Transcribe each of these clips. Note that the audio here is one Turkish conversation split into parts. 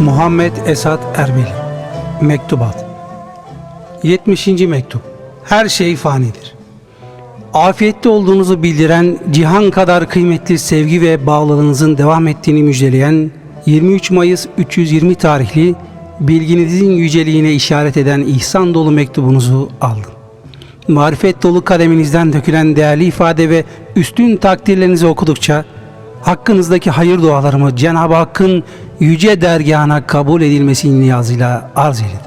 Muhammed Esat Erbil Mektubat 70. Mektup Her şey fanidir. Afiyette olduğunuzu bildiren, cihan kadar kıymetli sevgi ve bağlılığınızın devam ettiğini müjdeleyen 23 Mayıs 320 tarihli bilginizin yüceliğine işaret eden ihsan dolu mektubunuzu aldım. Marifet dolu kaleminizden dökülen değerli ifade ve üstün takdirlerinizi okudukça hakkınızdaki hayır dualarımı Cenab-ı Hakk'ın yüce dergahına kabul edilmesi niyazıyla arz eyledim.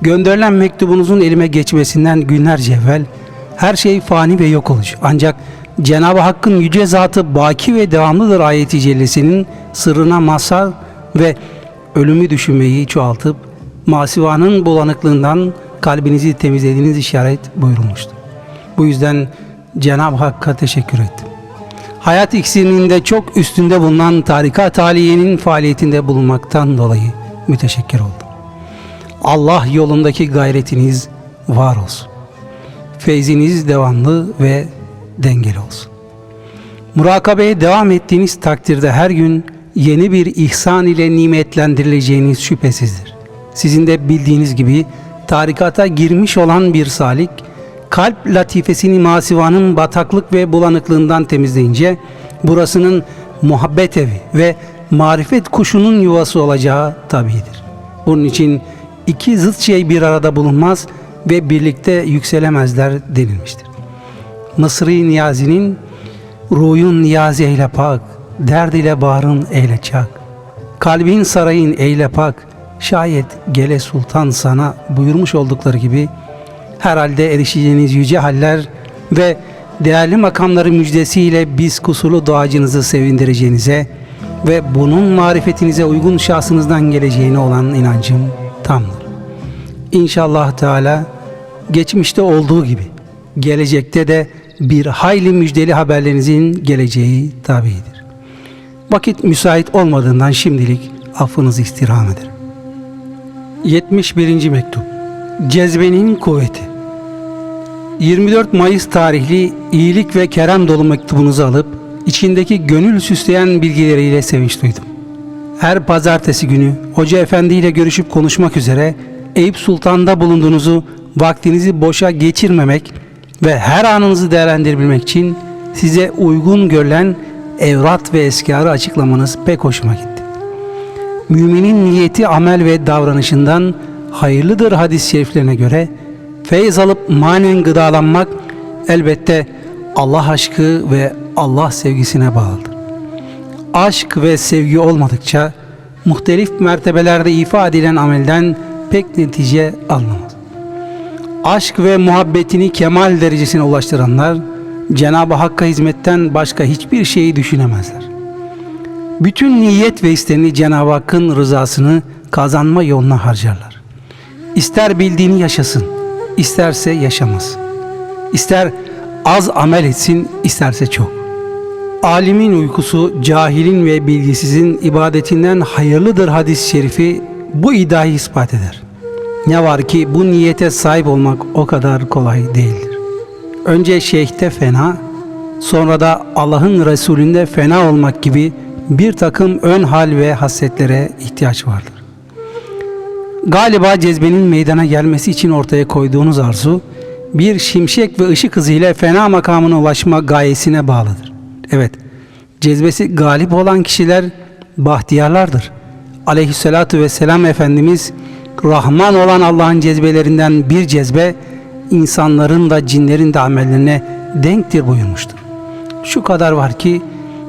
Gönderilen mektubunuzun elime geçmesinden günlerce evvel her şey fani ve yok olucu. Ancak Cenab-ı Hakk'ın yüce zatı baki ve devamlıdır ayeti cellesinin sırrına mazhar ve ölümü düşünmeyi çoğaltıp masivanın bulanıklığından kalbinizi temizlediğiniz işaret buyurulmuştur. Bu yüzden Cenab-ı Hakk'a teşekkür ettim. Hayat iksirinin de çok üstünde bulunan tarikat aliyenin faaliyetinde bulunmaktan dolayı müteşekkir oldum. Allah yolundaki gayretiniz var olsun. Feyziniz devamlı ve dengeli olsun. Murakabeye devam ettiğiniz takdirde her gün yeni bir ihsan ile nimetlendirileceğiniz şüphesizdir. Sizin de bildiğiniz gibi tarikata girmiş olan bir salik, kalp latifesini masivanın bataklık ve bulanıklığından temizleyince burasının muhabbet evi ve marifet kuşunun yuvası olacağı tabidir. Bunun için iki zıt şey bir arada bulunmaz ve birlikte yükselemezler denilmiştir. Mısri Niyazi'nin Ruhun niyazi eyle pak, derd ile bağrın eyle çak. Kalbin sarayın eyle pak, şayet gele sultan sana buyurmuş oldukları gibi herhalde erişeceğiniz yüce haller ve değerli makamları müjdesiyle biz kusurlu duacınızı sevindireceğinize ve bunun marifetinize uygun şahsınızdan geleceğine olan inancım tamdır. İnşallah Teala geçmişte olduğu gibi gelecekte de bir hayli müjdeli haberlerinizin geleceği tabidir. Vakit müsait olmadığından şimdilik affınızı istirham ederim. 71. Mektup Cezbenin Kuvveti 24 Mayıs tarihli iyilik ve kerem dolu mektubunuzu alıp içindeki gönül süsleyen bilgileriyle sevinç duydum. Her pazartesi günü Hoca Efendi ile görüşüp konuşmak üzere Eyüp Sultan'da bulunduğunuzu vaktinizi boşa geçirmemek ve her anınızı değerlendirebilmek için size uygun görülen evrat ve eskarı açıklamanız pek hoşuma gitti. Müminin niyeti amel ve davranışından hayırlıdır hadis-i şeriflerine göre feyz alıp manen gıdalanmak elbette Allah aşkı ve Allah sevgisine bağlıdır. Aşk ve sevgi olmadıkça muhtelif mertebelerde ifade edilen amelden pek netice alınamaz. Aşk ve muhabbetini kemal derecesine ulaştıranlar Cenab-ı Hakk'a hizmetten başka hiçbir şeyi düşünemezler. Bütün niyet ve isteğini Cenab-ı Hakk'ın rızasını kazanma yoluna harcarlar. İster bildiğini yaşasın, isterse yaşamaz. İster az amel etsin, isterse çok. Alimin uykusu cahilin ve bilgisizin ibadetinden hayırlıdır hadis-i şerifi bu iddiayı ispat eder. Ne var ki bu niyete sahip olmak o kadar kolay değildir. Önce şeyhte fena, sonra da Allah'ın Resulünde fena olmak gibi bir takım ön hal ve hasletlere ihtiyaç vardır. Galiba cezbenin meydana gelmesi için ortaya koyduğunuz arzu, bir şimşek ve ışık hızıyla fena makamına ulaşma gayesine bağlıdır. Evet, cezbesi galip olan kişiler bahtiyarlardır. Aleyhissalatu vesselam Efendimiz, Rahman olan Allah'ın cezbelerinden bir cezbe, insanların da cinlerin de amellerine denktir buyurmuştur. Şu kadar var ki,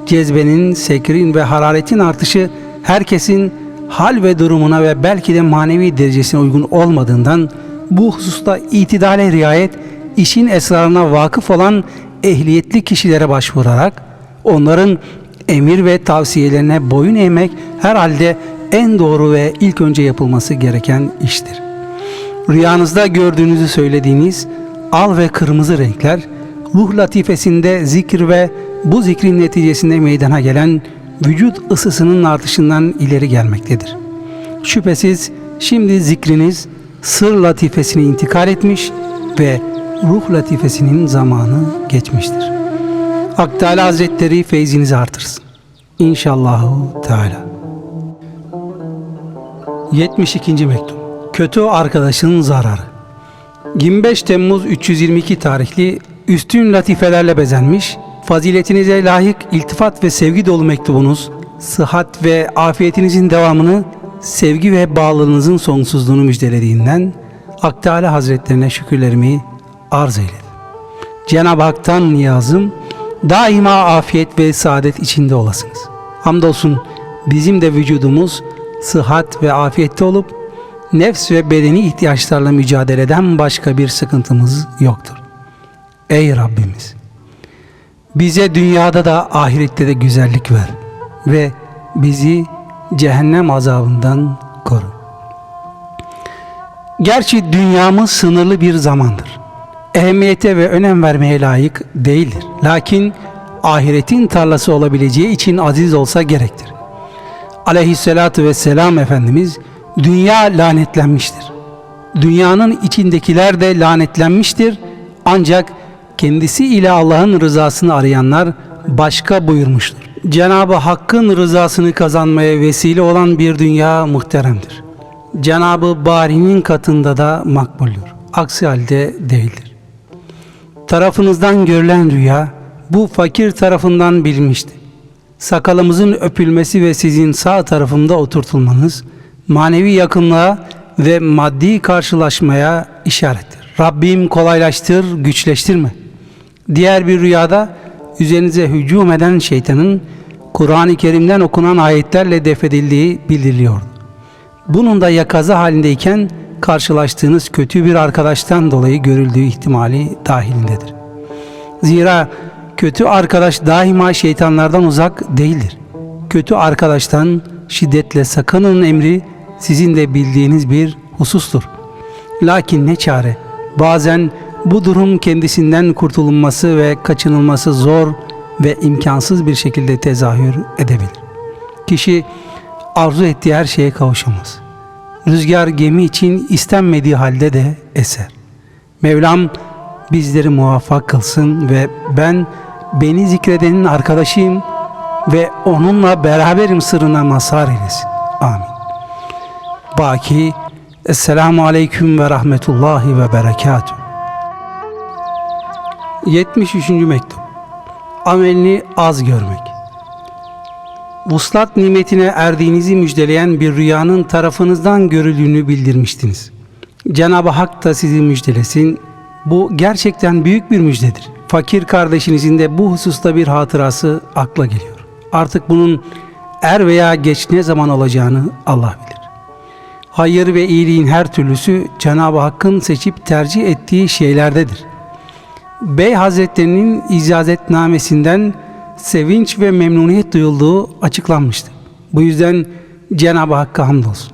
cezbenin, sekrin ve hararetin artışı herkesin hal ve durumuna ve belki de manevi derecesine uygun olmadığından bu hususta itidale riayet, işin esrarına vakıf olan ehliyetli kişilere başvurarak onların emir ve tavsiyelerine boyun eğmek herhalde en doğru ve ilk önce yapılması gereken iştir. Rüyanızda gördüğünüzü söylediğiniz al ve kırmızı renkler ruh latifesinde zikir ve bu zikrin neticesinde meydana gelen vücut ısısının artışından ileri gelmektedir. Şüphesiz şimdi zikriniz sır latifesine intikal etmiş ve ruh latifesinin zamanı geçmiştir. Hak Hazretleri feyzinizi artırsın. İnşallahu Teala. 72. mektup. Kötü arkadaşın zararı. 25 Temmuz 322 tarihli üstün latifelerle bezenmiş, faziletinize layık iltifat ve sevgi dolu mektubunuz, sıhhat ve afiyetinizin devamını, sevgi ve bağlılığınızın sonsuzluğunu müjdelediğinden Hak Teala Hazretlerine şükürlerimi arz eyledim. Cenab-ı Hak'tan niyazım, daima afiyet ve saadet içinde olasınız. Hamdolsun bizim de vücudumuz sıhhat ve afiyette olup nefs ve bedeni ihtiyaçlarla mücadeleden başka bir sıkıntımız yoktur. Ey Rabbimiz! Bize dünyada da ahirette de güzellik ver ve bizi cehennem azabından koru. Gerçi dünyamız sınırlı bir zamandır. Ehemmiyete ve önem vermeye layık değildir. Lakin ahiretin tarlası olabileceği için aziz olsa gerektir. Aleyhisselatü vesselam Efendimiz dünya lanetlenmiştir. Dünyanın içindekiler de lanetlenmiştir. Ancak kendisi ile Allah'ın rızasını arayanlar başka buyurmuştur. Cenab-ı Hakk'ın rızasını kazanmaya vesile olan bir dünya muhteremdir. Cenab-ı Bari'nin katında da makbuldür. Aksi halde değildir. Tarafınızdan görülen rüya bu fakir tarafından bilinmişti. Sakalımızın öpülmesi ve sizin sağ tarafımda oturtulmanız manevi yakınlığa ve maddi karşılaşmaya işarettir. Rabbim kolaylaştır, güçleştirme. Diğer bir rüyada üzerinize hücum eden şeytanın Kur'an-ı Kerim'den okunan ayetlerle defedildiği bildiriliyordu. Bunun da yakaza halindeyken karşılaştığınız kötü bir arkadaştan dolayı görüldüğü ihtimali dahilindedir. Zira kötü arkadaş daima şeytanlardan uzak değildir. Kötü arkadaştan şiddetle sakının emri sizin de bildiğiniz bir husustur. Lakin ne çare? Bazen bu durum kendisinden kurtulunması ve kaçınılması zor ve imkansız bir şekilde tezahür edebilir. Kişi arzu ettiği her şeye kavuşamaz. Rüzgar gemi için istenmediği halde de eser. Mevlam bizleri muvaffak kılsın ve ben beni zikredenin arkadaşıyım ve onunla beraberim sırrına mazhar eylesin. Amin. Baki Esselamu Aleyküm ve Rahmetullahi ve Berekatuhu. 73. Mektup Amelini az görmek Vuslat nimetine erdiğinizi müjdeleyen bir rüyanın tarafınızdan görüldüğünü bildirmiştiniz. Cenab-ı Hak da sizi müjdelesin. Bu gerçekten büyük bir müjdedir. Fakir kardeşinizin de bu hususta bir hatırası akla geliyor. Artık bunun er veya geç ne zaman olacağını Allah bilir. Hayır ve iyiliğin her türlüsü Cenab-ı Hakk'ın seçip tercih ettiği şeylerdedir. Bey Hazretlerinin icazetnamesinden sevinç ve memnuniyet duyulduğu açıklanmıştı. Bu yüzden Cenab-ı Hakk'a hamdolsun.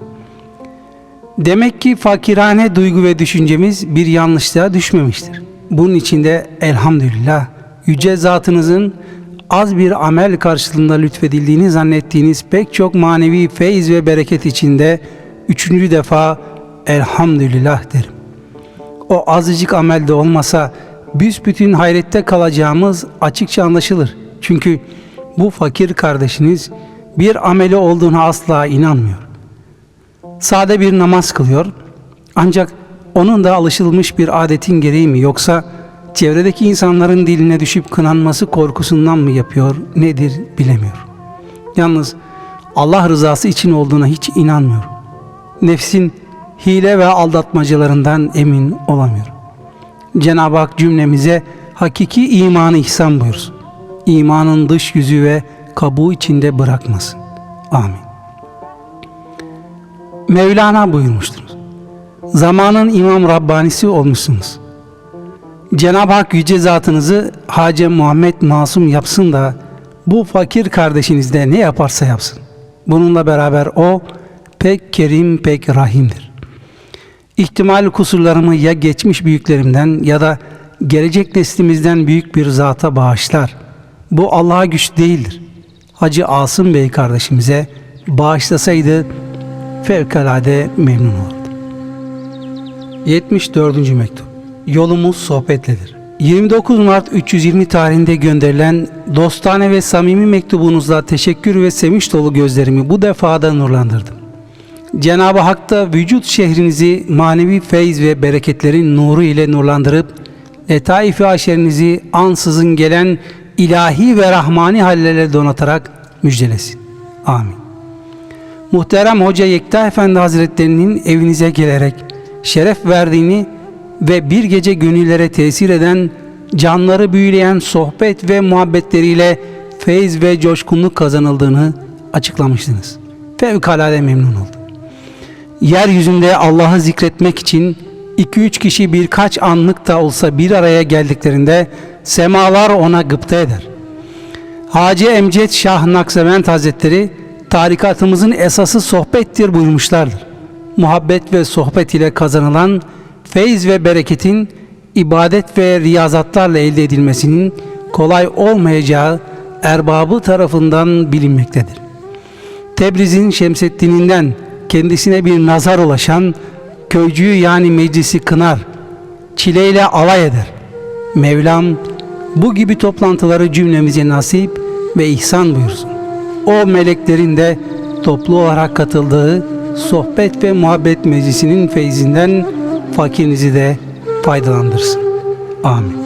Demek ki fakirane duygu ve düşüncemiz bir yanlışlığa düşmemiştir. Bunun içinde elhamdülillah yüce zatınızın az bir amel karşılığında lütfedildiğini zannettiğiniz pek çok manevi feyz ve bereket içinde üçüncü defa elhamdülillah derim. O azıcık amelde olmasa büsbütün hayrette kalacağımız açıkça anlaşılır. Çünkü bu fakir kardeşiniz bir ameli olduğuna asla inanmıyor. Sade bir namaz kılıyor. Ancak onun da alışılmış bir adetin gereği mi yoksa çevredeki insanların diline düşüp kınanması korkusundan mı yapıyor nedir bilemiyor. Yalnız Allah rızası için olduğuna hiç inanmıyor. Nefsin hile ve aldatmacılarından emin olamıyor. Cenab-ı Hak cümlemize hakiki imanı ihsan buyursun. İmanın dış yüzü ve kabuğu içinde bırakmasın. Amin. Mevlana buyurmuştur. Zamanın İmam Rabbanisi olmuşsunuz. Cenab-ı Hak yüce zatınızı Hacı Muhammed Masum yapsın da bu fakir kardeşiniz de ne yaparsa yapsın. Bununla beraber o pek kerim pek rahimdir. İhtimal kusurlarımı ya geçmiş büyüklerimden ya da gelecek neslimizden büyük bir zata bağışlar. Bu Allah'a güç değildir. Hacı Asım Bey kardeşimize bağışlasaydı fevkalade memnun olurdu. 74. Mektup Yolumuz sohbetledir. 29 Mart 320 tarihinde gönderilen dostane ve samimi mektubunuzla teşekkür ve sevinç dolu gözlerimi bu defada nurlandırdım. Cenab-ı Hak da vücut şehrinizi manevi feyz ve bereketlerin nuru ile nurlandırıp letaif-i aşerinizi ansızın gelen ilahi ve rahmani hallerle donatarak müjdelesin. Amin. Muhterem Hoca Yekta Efendi Hazretlerinin evinize gelerek şeref verdiğini ve bir gece gönüllere tesir eden, canları büyüleyen sohbet ve muhabbetleriyle feyz ve coşkunluk kazanıldığını açıklamıştınız. Fevkalade memnun oldum. Yeryüzünde Allah'ı zikretmek için 2-3 kişi birkaç anlık da olsa bir araya geldiklerinde semalar ona gıpta eder. Hacı Emcet Şah Nakşibend Hazretleri tarikatımızın esası sohbettir buyurmuşlardır. Muhabbet ve sohbet ile kazanılan feyz ve bereketin ibadet ve riyazatlarla elde edilmesinin kolay olmayacağı erbabı tarafından bilinmektedir. Tebriz'in Şemseddin'inden kendisine bir nazar ulaşan köycüyü yani meclisi kınar, çileyle alay eder. Mevlam bu gibi toplantıları cümlemize nasip ve ihsan buyursun. O meleklerin de toplu olarak katıldığı sohbet ve muhabbet meclisinin feyzinden fakirinizi de faydalandırsın. Amin.